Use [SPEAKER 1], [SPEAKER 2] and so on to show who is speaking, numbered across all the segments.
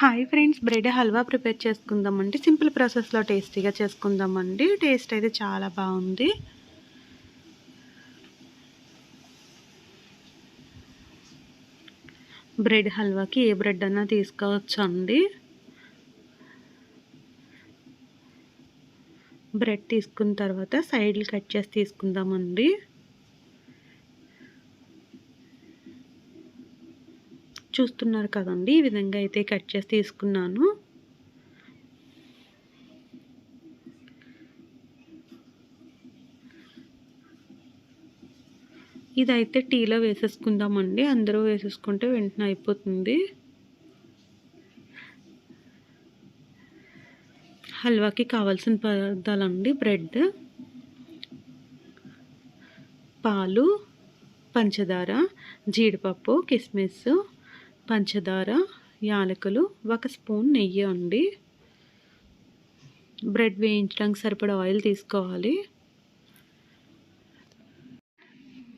[SPEAKER 1] Hi friends bread halwa prepare చేసుకుందామండి. Simple ప్రాసెస్లో టేస్టీగా చేసుకుందామండి. టేస్ట్ అయితే చాలా బాగుంది. బ్రెడ్ హల్వాకి ఏ బ్రెడ్ అన్నా తీసుకోవచ్చు అండి బ్రెడ్ తీసుకున్న తర్వాత సైడ్లు కట్ చేసి తీసుకుందామండి. చూస్తున్నారు కదండి. ఈ విధంగా అయితే కట్ చేసి తీసుకున్నాను. ఇదైతే టీలో వేసేసుకుందామండి. అందరూ వేసేసుకుంటే వెంటనే అయిపోతుంది. హల్వాకి కావాల్సిన పదార్థాలండి. బ్రెడ్ పాలు పంచదార జీడిపప్పు కిస్మిస్ పంచదార యాలకులు ఒక స్పూన్ నెయ్యి అండి. బ్రెడ్ వేయించడానికి సరిపడా ఆయిల్ తీసుకోవాలి.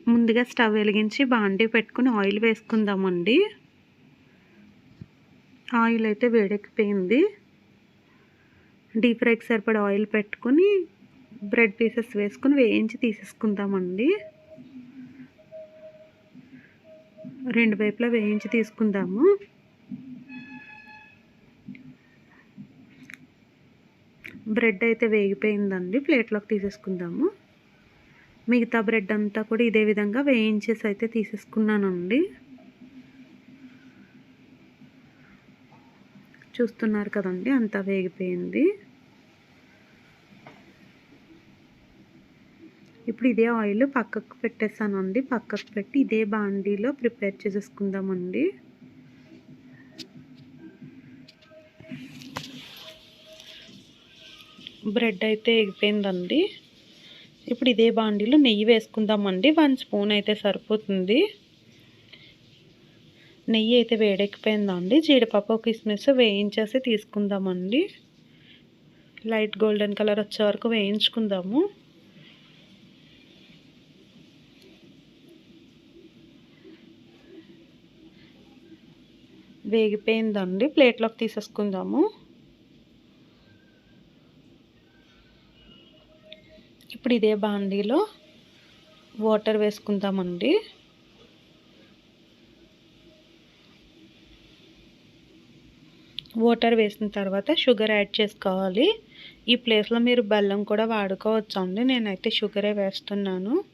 [SPEAKER 1] ముందుగా స్టవ్ వెలిగించి బాండీ పెట్టుకుని ఆయిల్ వేసుకుందామండి. ఆయిల్ అయితే వేడెక్కిపోయింది. డీప్ ఫ్రైకి సరిపడా ఆయిల్ పెట్టుకుని బ్రెడ్ పీసెస్ వేసుకుని వేయించి తీసేసుకుందామండి. రెండు వైపులా వేయించి తీసుకుందాము. బ్రెడ్ అయితే వేగిపోయిందండి ప్లేట్లోకి తీసేసుకుందాము. మిగతా బ్రెడ్ అంతా కూడా ఇదే విధంగా వేయించేసి అయితే తీసేసుకున్నానండి. చూస్తున్నారు కదండి అంతా వేగిపోయింది. ఇప్పుడు ఇదే ఆయిల్ పక్కకు పెట్టేసానండి. పక్కకు పెట్టి ఇదే బాండీలో ప్రిపేర్ చేసేసుకుందామండి. బ్రెడ్ అయితే ఎగిపోయిందండి. ఇప్పుడు ఇదే బాండీలో నెయ్యి వేసుకుందామండి. వన్ స్పూన్ అయితే సరిపోతుంది. నెయ్యి అయితే వేడెక్కిపోయిందండి. జీడిపప్పు కిస్మిస్ వేయించేసి తీసుకుందామండి. లైట్ గోల్డెన్ కలర్ వచ్చే వరకు వేయించుకుందాము. వేగిపోయిందండి. ప్లేట్లోకి తీసేసుకుందాము. ఇప్పుడు ఇదే బాండీలో వాటర్ వేసుకుందామండి. వాటర్ వేసిన తర్వాత షుగర్ యాడ్ చేసుకోవాలి. ఈ ప్లేస్లో మీరు బెల్లం కూడా వాడుకోవచ్చు అండి నేనైతే షుగరే వేస్తున్నాను.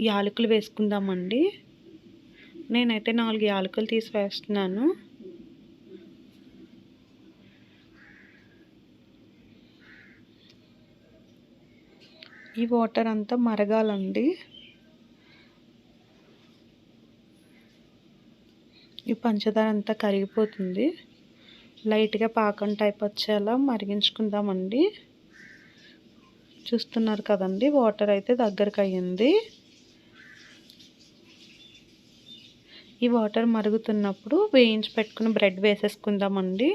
[SPEAKER 1] యాలకులు వేసుకుందామండి. నేనైతే నాలుగు యాలకులు తీసి వేస్తున్నాను. ఈ వాటర్ అంతా మరగాలండి. ఈ పంచదార అంతా కరిగిపోతుంది. లైట్గా పాకం టైప్ వచ్చేలా మరిగించుకుందామండి. చూస్తున్నారు కదండి వాటర్ అయితే దగ్గరకు అయ్యింది ఈ వాటర్ మరుగుతున్నప్పుడు వేయించి పెట్టుకుని బ్రెడ్ వేసేసుకుందామండి.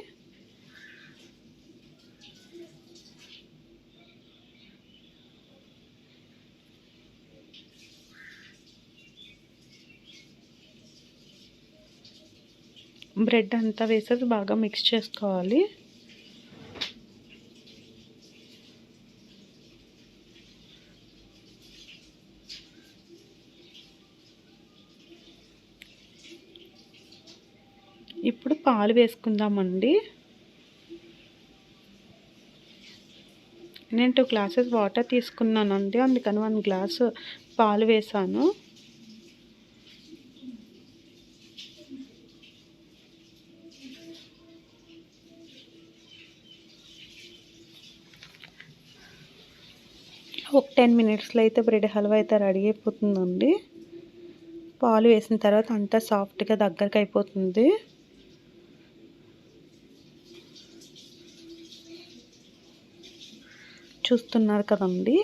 [SPEAKER 1] బ్రెడ్ అంతా వేసేసి బాగా మిక్స్ చేసుకోవాలి. ఇప్పుడు పాలు వేసుకుందామండి. నేను టూ గ్లాసెస్ వాటర్ తీసుకున్నానండి. అందుకని వన్ గ్లాసు పాలు వేసాను. ఒక టెన్ మినిట్స్లో అయితే బ్రెడ్ హల్వా అయితే రెడీ అయిపోతుందండి. పాలు వేసిన తర్వాత అంతా సాఫ్ట్గా దగ్గరకు అయిపోతుంది. చూస్తున్నారు కదండి.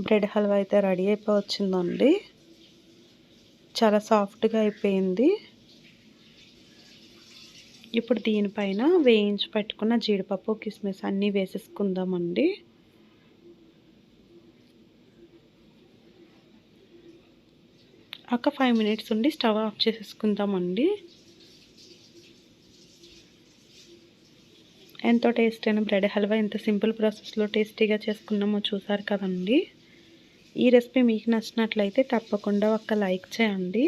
[SPEAKER 1] బ్రెడ్ హల్వా అయితే రెడీ అయిపోవచ్చిందండి. చాలా సాఫ్ట్గా అయిపోయింది. ఇప్పుడు దీనిపైన వేయించి పెట్టుకున్న జీడిపప్పు కిస్మిస్ అన్నీ వేసేసుకుందామండి. ఒక ఫైవ్ మినిట్స్ ఉండి స్టవ్ ఆఫ్ చేసేసుకుందామండి. ఎంతో టేస్ట్ అయిన బ్రెడ్ హల్వా. ఎంత సింపుల్ ప్రాసెస్లో టేస్టీగా చేసుకున్నామో చూసారు కదండి. ఈ రెసిపీ మీకు నచ్చినట్లయితే తప్పకుండా ఒక లైక్ చేయండి.